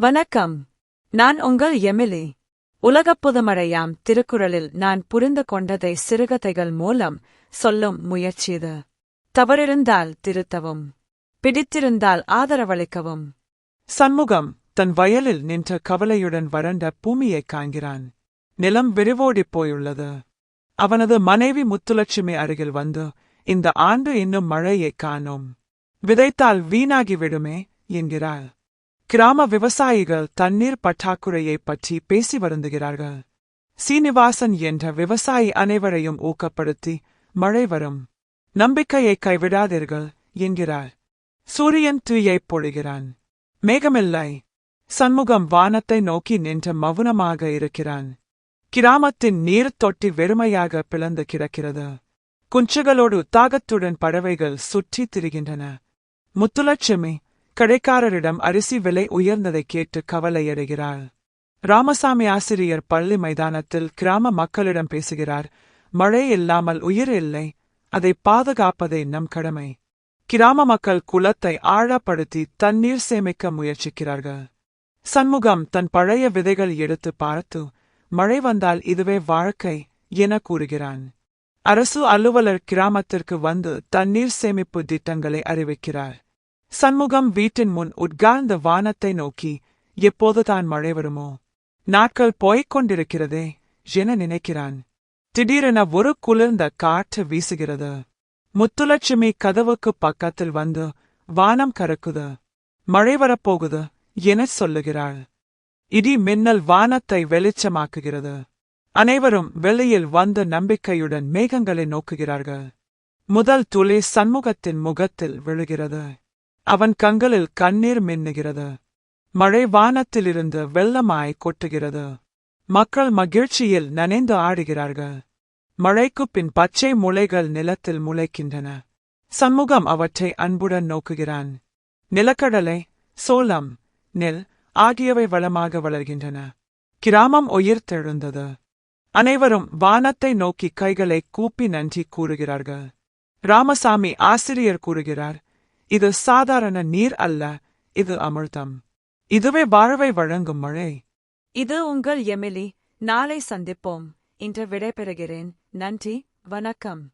வணக்கம். நான் உங்கள் எமிலி. உலகப் புதுமழையாம் திருக்குறளில் நான் புரிந்து கொண்டதை சிறுகதைகள் மூலம் சொல்லும் முயற்சிது தவறிருந்தால் திருத்தவும். பிடித்திருந்தால் ஆதரவளிக்கவும். சண்முகம் தன் வயலில் நின்ற கவலையுடன் வறண்ட பூமியைக் காண்கிறான். நிலம் விரிவோடிப் போயுள்ளது. அவனது மனைவி முத்துலட்சுமி அருகில் வந்து இந்த ஆண்டு இன்னும் மழையைக் காணோம். விதைத்தால் வீணாகிவிடுமே என்கிறாள். கிராம விவசாயிகள் தண்ணீர் பற்றாக்குறையைப் பற்றி பேசி வருந்துகிறார்கள். சீனிவாசன் என்ற விவசாயி அனைவரையும் ஊக்கப்படுத்தி மழை வரும். நம்பிக்கையை கைவிடாதீர்கள் என்கிறார். சூரியன் தீயைப் பொழிகிறான். மேகமில்லை. சண்முகம் வானத்தை நோக்கி நின்ற மௌனமாக இருக்கிறான். கிராமத்தின் நீர் தொட்டி வெறுமையாக பிளந்து கிடக்கிறது. குஞ்சுகளோடு தாகத்துடன் பறவைகள் சுற்றித் திரிகின்றன. முத்துலட்சுமி கடைக்காரரிடம் அரிசி விலை உயர்ந்ததைக் கேட்டு கவலையடைகிறாள். ராமசாமி ஆசிரியர் பள்ளி மைதானத்தில் கிராம மக்களிடம் பேசுகிறார் மழை இல்லாமல் உயிர் இல்லை அதை பாதுகாப்பதே நம் கடமை. கிராம மக்கள் குலத்தை ஆழப்படுத்தி தண்ணீர் சேமிக்க முயற்சிக்கிறார்கள். சண்முகம் தன் பழைய விதைகள் எடுத்து பார்த்து மழை வந்தால் இதுவே வாழ்க்கை என கூறுகிறான். அரசு அலுவலர் கிராமத்திற்கு வந்து தண்ணீர் சேமிப்பு திட்டங்களை அறிவிக்கிறார். சண்முகம் வீட்டின் முன் உட்கார்ந்த வானத்தை நோக்கி எப்போதுதான் மழை வருமோ? நாட்கள் போய்க் கொண்டிருக்கிறதே என நினைக்கிறான். திடீரென ஒரு குளிர்ந்த காற்று வீசுகிறது. முத்துலட்சுமி கதவுக்கு பக்கத்தில் வந்து வானம் கறக்குது. மழை வரப்போகுது எனச் சொல்லுகிறாள். இடி மின்னல் வானத்தை வெளிச்சமாக்குகிறது. அனைவரும் வெளியில் வந்த நம்பிக்கையுடன் மேகங்களை நோக்குகிறார்கள். முதல் துளி சண்முகத்தின் முகத்தில் விழுகிறது. அவன் கண்களில் கண்ணீர் மின்னுகிறது. மழை வானத்திலிருந்து வெள்ளமாய் கொட்டுகிறது. மக்கள் மகிழ்ச்சியில் நனைந்து ஆடுகிறார்கள். மழைக்குப் பின் பச்சை முளைகள் நிலத்தில் முளைக்கின்றன. சண்முகம் அவற்றை அன்புடன் நோக்குகிறான். நிலக்கடலை சோளம் நெல் ஆகியவை வளமாக வளர்கின்றன. கிராமம் உயிர்த்தெழுந்தது அனைவரும் வானத்தை நோக்கி கைகளை கூப்பி நன்றி கூறுகிறார்கள். ராமசாமி ஆசிரியர் கூறுகிறார் இது சாதாரண நீர் அல்ல இது அமிர்தம். இதுவே வாழ்வை வழங்கும் மழை. இது உங்கள் எமிலி. நாளை சந்திப்போம். இன்று விடைபெறுகிறேன். நன்றி வணக்கம்.